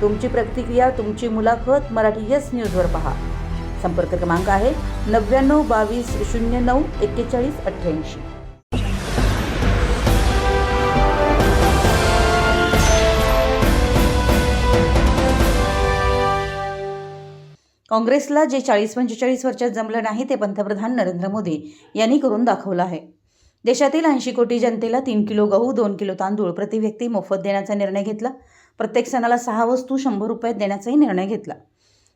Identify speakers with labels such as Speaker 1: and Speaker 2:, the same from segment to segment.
Speaker 1: तुमची प्रतिक्रिया तुमची मुलाखत मराठी यस न्यूजवर पहा. संपर्क क्रमांक आहे नव्याण्णव बावीस शून्य नऊ एक्केचाळीस अठ्ठ्याऐंशी. काँग्रेसला जे चाळीस पंचेचाळीस वर्षात जमलं नाही ते पंतप्रधान नरेंद्र मोदी यांनी करून दाखवलं आहे. देशातील ऐंशी कोटी जनतेला तीन किलो गहू दोन किलो तांदूळ प्रति व्यक्ती मोफत देण्याचा निर्णय घेतला. प्रत्येक सणाला सहा वस्तू शंभर रुपयात देण्याचाही निर्णय घेतला.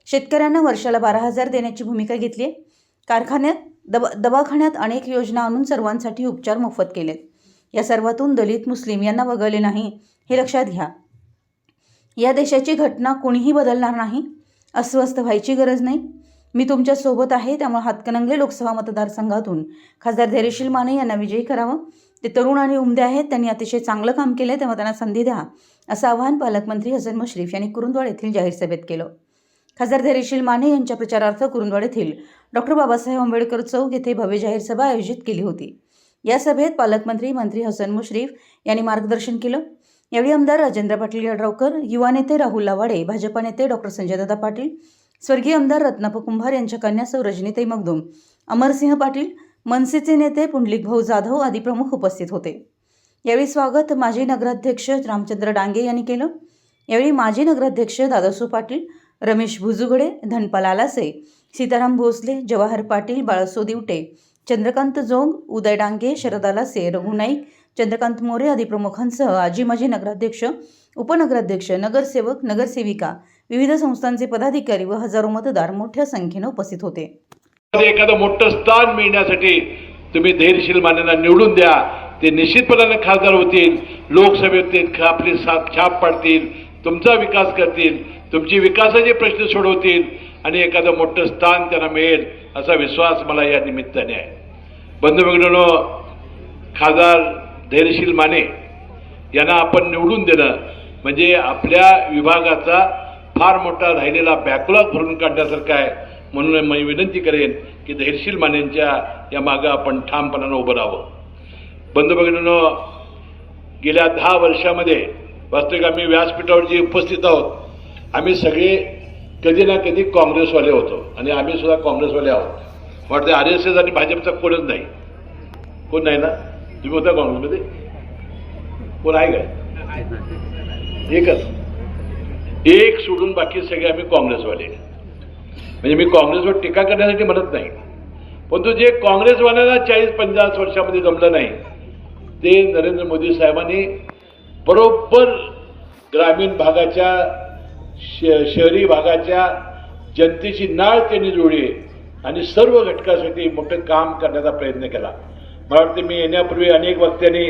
Speaker 1: शेतकऱ्यांना वर्षाला बारा हजार देण्याची भूमिका घेतली आहे कारखान्यात दब दवाखान्यात अनेक योजना आणून सर्वांसाठी उपचार मोफत केलेत. या सर्वातून दलित मुस्लिम यांना वगळले नाही हे लक्षात घ्या. या देशाची घटना कोणीही बदलणार नाही अस्वस्थ व्हायची गरज नाही. मी तुमच्यासोबत आहे त्यामुळे हातकणंगले लोकसभा मतदारसंघातून खासदार धैर्यशील माने यांना विजयी करावं. ते तरुण आणि उमदे आहेत त्यांनी अतिशय चांगलं काम केलं तेव्हा त्यांना संधी द्या असं आवाहन पालकमंत्री हसन मुश्रीफ यांनी कुरुंदवाड येथील जाहीर सभेत केलं. खासदार धैर्यशील माने यांच्या प्रचारार्थ कुरुंदवाड येथील डॉक्टर बाबासाहेब आंबेडकर चौक येथे भव्य जाहीर सभा आयोजित केली होती. या सभेत पालकमंत्री मंत्री हसन मुश्रीफ यांनी मार्गदर्शन केलं. यावेळी आमदार राजेंद्र पाटील यड्रावकर युवा नेते राहुल लावाडे भाजपा नेते डॉक्टर संजयदादा पाटील स्वर्गीय आमदार रत्नाप कुंभार यांच्या कन्या सौ रजनीताई मगदूम अमरसिंह पाटील मनसेचे नेते पुंडलिक भाऊ जाधव आदी प्रमुख उपस्थित होते. यावेळी स्वागत माजी नगराध्यक्ष रामचंद्र डांगे यांनी केलं. यावेळी माजी नगराध्यक्ष दादासू पाटील रमेश भुजुगडे धनपाल आलासे सीताराम भोसले जवाहर पाटील बाळासो दिवटे चंद्रकांत जोग उदय डांगे शरद आलासे रघु नाईक चंद्रकांत मोरे आदी प्रमुखांसह आजी माजी नगराध्यक्ष उपनगराध्यक्ष नगरसेवक नगरसेविका विविध संस्थांचे पदाधिकारी व हजारो मतदार मोठ्या संख्येनं उपस्थित होते.
Speaker 2: एखादं मोठं स्थान मिळण्यासाठी तुम्ही धैर्यशील मान्यांना निवडून द्या. ते निश्चितपणाने खासदार होतील लोकसभेत आपली साथ छाप पाडतील तुमचा विकास करतील तुमची विकासाचे प्रश्न सोडवतील आणि एखादं मोठं स्थान त्यांना मिळेल असा विश्वास मला या निमित्ताने आहे. बंधू भगिनीनो खासदार धैर्यशील माने यांना आपण निवडून देणं म्हणजे आपल्या विभागाचा फार मोठा राहिलेला बॅकलॉग भरून काढण्यासारखा आहे. म्हणून मी विनंती करेन की धैर्यशील मानेंच्या या मागं आपण ठामपणानं उभं राहावं. बंधू भगिनीनं गेल्या दहा वर्षामध्ये वास्तविक आम्ही व्यासपीठावर जे उपस्थित आहोत आम्ही सगळे कधी ना कधी काँग्रेसवाले होतो आणि आम्ही सुद्धा काँग्रेसवाले आहोत. वाटतं आर एस एस आणि भाजपचा कोणच नाही. कोण नाही ना? तुम्ही होता काँग्रेसमध्ये? कोण आहे काय? एकच. एक सोडून बाकी सगळे आम्ही काँग्रेसवाले. म्हणजे मी काँग्रेसवर टीका करण्यासाठी म्हणत नाही. परंतु जे काँग्रेसवाल्यांना चाळीस पन्नास वर्षामध्ये जमलं नाही ते नरेंद्र मोदी साहेबांनी बरोबर ग्रामीण भागाच्या श शहरी भागाच्या जनतेची नाळ त्यांनी जोडली आणि सर्व घटकासाठी मोठं काम करण्याचा प्रयत्न केला. मला वाटतं मी येण्यापूर्वी अनेक वक्त्यांनी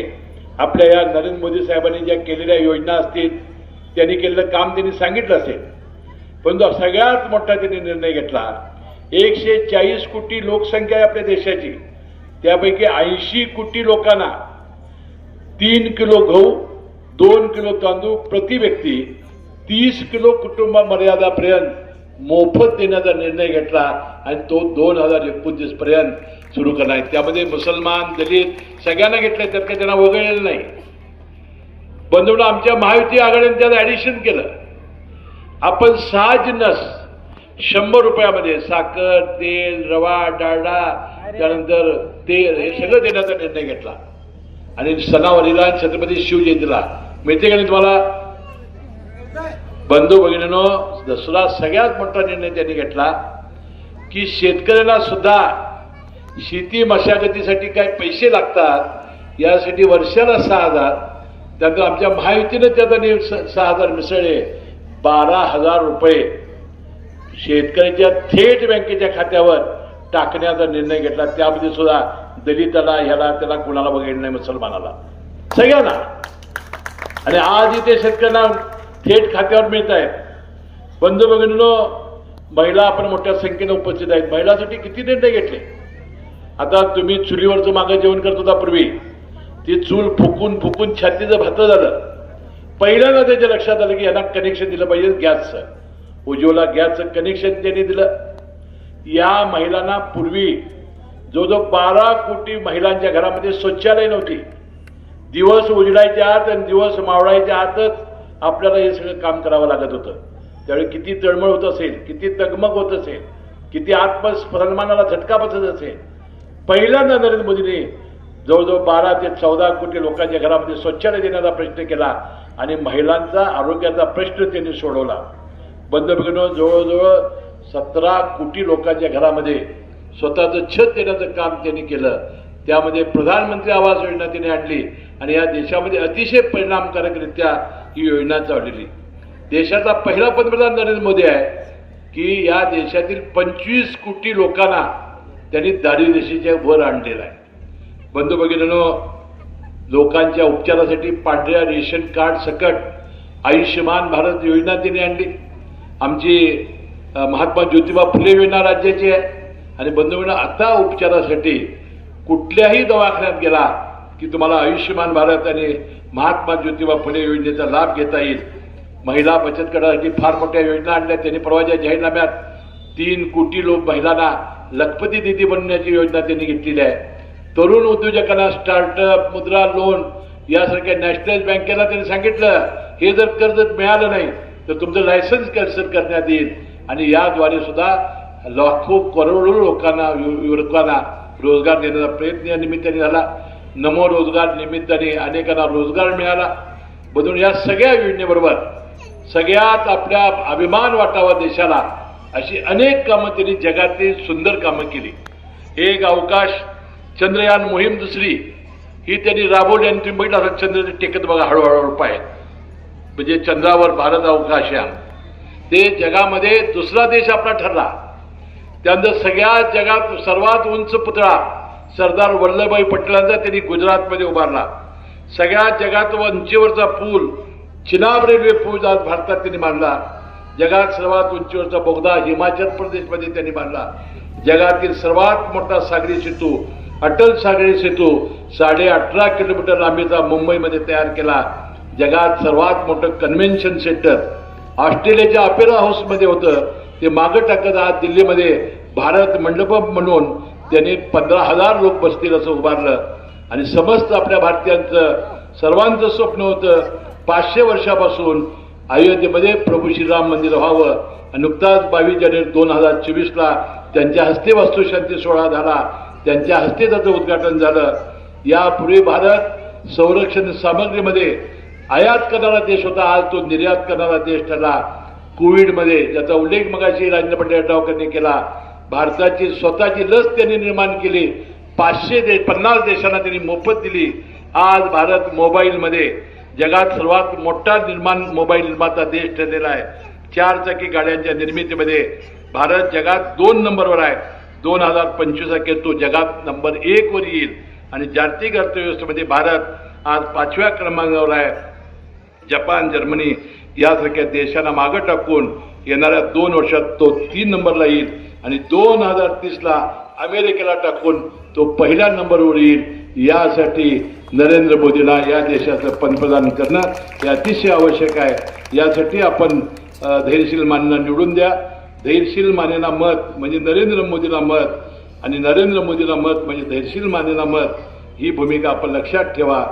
Speaker 2: आपल्या या नरेंद्र मोदी साहेबांनी ज्या केलेल्या योजना असतील त्यांनी केलेलं काम त्यांनी सांगितलं असेल. परंतु सगळ्यात मोठा त्यांनी निर्णय घेतला एकशे चाळीस कोटी लोकसंख्या आहे आपल्या देशाची. त्यापैकी ऐंशी कोटी लोकांना तीन किलो गहू दोन किलो तांदूळ प्रति व्यक्ती तीस किलो कुटुंब मर्यादापर्यंत मोफत देण्याचा निर्णय घेतला आणि तो दोन हजार एकोणतीस पर्यंत सुरू करणार आहे. त्यामध्ये मुसलमान दलित सगळ्यांना घेतलं त्यात काही त्यांना वगळलेलं नाही. बंधूंना आमच्या महायुती आघाडीने त्यात ऍडिशन केलं. आपण सहा जिन्नस शंभर रुपयामध्ये साखर तेल रवा डाळडा त्यानंतर तेल हे सगळं देण्याचा निर्णय घेतला. आणि सणावारीला छत्रपती शिवजयंतीला. मिळते का नाही तुम्हाला? बंधू भगिनीनो दुसरा सगळ्यात मोठा निर्णय त्यांनी घेतला की शेतकऱ्याला सुद्धा शेती मशागतीसाठी काय पैसे लागतात यासाठी वर्षाला सहा हजार त्यानंतर आमच्या महायुतीनं स- सहा हजार मिसळले. बारा हजार रुपये शेतकऱ्याच्या थेट बँकेच्या खात्यावर टाकण्याचा निर्णय घेतला. त्यामध्ये सुद्धा दलिताला ह्याला त्याला कुणाला बघितलं नाही मुसलमानाला. सगळ्यांना. आणि आज इथे शेतकऱ्यांना थेट खात्यावर मिळत आहेत बंधू भगिनीनो महिला आपण मोठ्या संख्येने उपस्थित आहेत. महिलांसाठी किती निर्णय घेतले? आता तुम्ही चुलीवरचं मागं जेवण करत होता पूर्वी. ती चूल फुकून फुकून छातीचं भातं झालं. पहिल्यांदा त्याच्या लक्षात आलं की यांना कनेक्शन दिलं पाहिजे गॅसचं. उज्ज्वला गॅसचं कनेक्शन त्यांनी दिलं. या महिलांना पूर्वी जवळजवळ बारा कोटी महिलांच्या घरामध्ये शौचालय नव्हती. दिवस उजडायच्या आत आणि दिवस मावळायच्या आतच आपल्याला हे सगळं काम करावं लागत होतं. त्यावेळी किती तळमळ होत असेल किती तगमग होत असेल किती आत्मसन्मानाला झटका बसत असेल. पहिल्यांदा नरेंद्र मोदींनी जवळजवळ बारा ते चौदा कोटी लोकांच्या घरामध्ये स्वच्छता देण्याचा प्रयत्न केला आणि महिलांचा आरोग्याचा प्रश्न त्यांनी सोडवला. बंद जवळजवळ सतरा कोटी लोकांच्या घरामध्ये स्वतःचं छत देण्याचं काम त्यांनी केलं. त्यामध्ये प्रधानमंत्री आवास योजना त्यांनी आणली आणि या देशामध्ये अतिशय परिणामकारकरित्या ही योजना चाललेली देशाचा पहिला पंतप्रधान नरेंद्र मोदी आहे की या देशातील पंचवीस कोटी लोकांना त्यांनी दारिद्र्यशीच्या वर आणलेला आहे. बंधू भगिनीनो लोकांच्या उपचारासाठी पांढऱ्या रेशन कार्ड सकट आयुष्यमान भारत योजना तिने आणली. आमची महात्मा ज्योतिबा फुले योजना राज्याची आहे. आणि बंधुभगिनी आता उपचारासाठी कुठल्याही दवाखान्यात गेला की तुम्हाला आयुष्यमान भारत आणि महात्मा ज्योतिबा फुले योजनेचा लाभ घेता येईल. महिला बचत गटासाठी फार मोठ्या योजना आणल्या. त्यांनी परवाच्या जाहीरनाम्यात तीन कोटी लोक महिलांना लखपती दिदी बनवण्याची योजना त्यांनी घेतलेली आहे. तरुण उद्योजकांना स्टार्टअप मुद्रा लोन यासारख्या नॅशनल बँकेला त्यांनी सांगितलं हे जर कर्ज मिळालं नाही तर तुमचं लायसन्स कॅन्सल करण्यात येईल. आणि याद्वारे सुद्धा लाखो करोडो लोकांना यु- युवकांना रोजगार देण्याचा प्रयत्न या निमित्ताने झाला. नमो रोजगार निमित्ताने अनेकांना रोजगार मिळाला. म्हणून या सगळ्या योजनेबरोबर सगळ्यात आपल्या अभिमान वाटावा देशाला अशी अनेक कामं त्यांनी जगातील सुंदर कामं केली. एक अवकाश चंद्रयान मोहीम दुसरी ही त्यांनी राबवली आणि तुम्ही बघितलं असं चंद्र टेकत बघा हळूहळू पाय म्हणजे चंद्रावर भारत अवकाशयान ते जगामध्ये दुसरा देश आपला ठरला. त्यानंतर सगळ्या जगात सर्वात उंच पुतळा सरदार वल्लभभाई पटेलांचा त्यांनी गुजरातमध्ये उभारला. सगळ्या जगात उंचीवरचा पूल चिनाब रेल्वे पूल आज भारतात त्यांनी बांधला. जगात सर्वात उंचीवरचा बोगदा हिमाचल प्रदेशमध्ये त्यांनी बांधला. जगातील सर्वात मोठा सागरी सेतू अटल सागरी सेतू साडे अठरा किलोमीटर लांबीचा मुंबईमध्ये तयार केला. जगात सर्वात मोठं कन्व्हेन्शन सेंटर ऑस्ट्रेलियाच्या अपेरा हाऊसमध्ये होतं. ते मागं टाकत आज दिल्लीमध्ये भारत मंडपम म्हणून त्यांनी पंधरा हजार लोक बसतील असं उभारलं. आणि समस्त आपल्या भारतीयांचं सर्वांचं स्वप्न होतं पाचशे वर्षापासून अयोध्येमध्ये प्रभू श्रीराम मंदिर व्हावं. आणि नुकताच बावीस जानेवारी दोन हजार चोवीसला त्यांच्या हस्ते वास्तुशांती सोहळा झाला. त्यांच्या हस्ते त्याचं उद्घाटन झालं. यापूर्वी भारत संरक्षण सामग्रीमध्ये आयात करणारा देश होता. आज तो निर्यात करणारा देश ठरला. कोविडमध्ये ज्याचा उल्लेख मगाशी राजेंद्र पटेल केला. भारताची स्वतःची लस त्यांनी निर्माण केली. पाचशे देश पन्नास देशांना त्यांनी मोफत दिली. आज भारत मोबाईलमध्ये जगात सर्वात मोठा निर्माण मोबाईल निर्माता देश ठरलेला आहे. चार चाकी गाड्यांच्या निर्मितीमध्ये भारत जगात दोन नंबरवर आहे. दोन हजार पंचवीस अखेर तो जगात नंबर एकवर येईल. आणि जागतिक अर्थव्यवस्थेमध्ये भारत आज पाचव्या क्रमांकावर आहे. जपान जर्मनी यासारख्या देशांना मागं टाकून येणाऱ्या दोन वर्षात तो तीन नंबरला येईल. आणि दोन हजार तीसला अमेरिकेला टाकून तो पहिल्या नंबरवर येईल. यासाठी नरेंद्र मोदीला या देशाचं पंतप्रधान करणं हे अतिशय आवश्यक आहे. यासाठी आपण धैर्यशील मानेला निवडून द्या. धैर्यशील मानेला मत म्हणजे नरेंद्र मोदीला मत आणि नरेंद्र मोदीला मत म्हणजे धैर्यशील मानेला मत ही भूमिका आपण लक्षात ठेवा.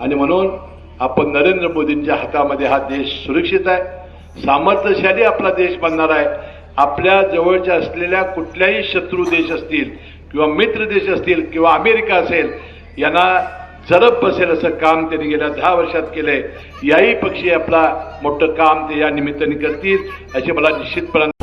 Speaker 2: आणि म्हणून आपण नरेंद्र मोदींच्या हातामध्ये हा देश सुरक्षित आहे. सामर्थ्यशाली आपला देश बनणार आहे. आपल्या जवळच्या असलेल्या कुठल्याही शत्रू देश असतील किंवा मित्र देश असतील किंवा अमेरिका असेल यांना जरब बसेल असं काम त्यांनी गेल्या दहा वर्षात केलंय. याही पक्षी आपला मोठं काम ते या निमित्ताने करतील अशी मला निश्चितपणे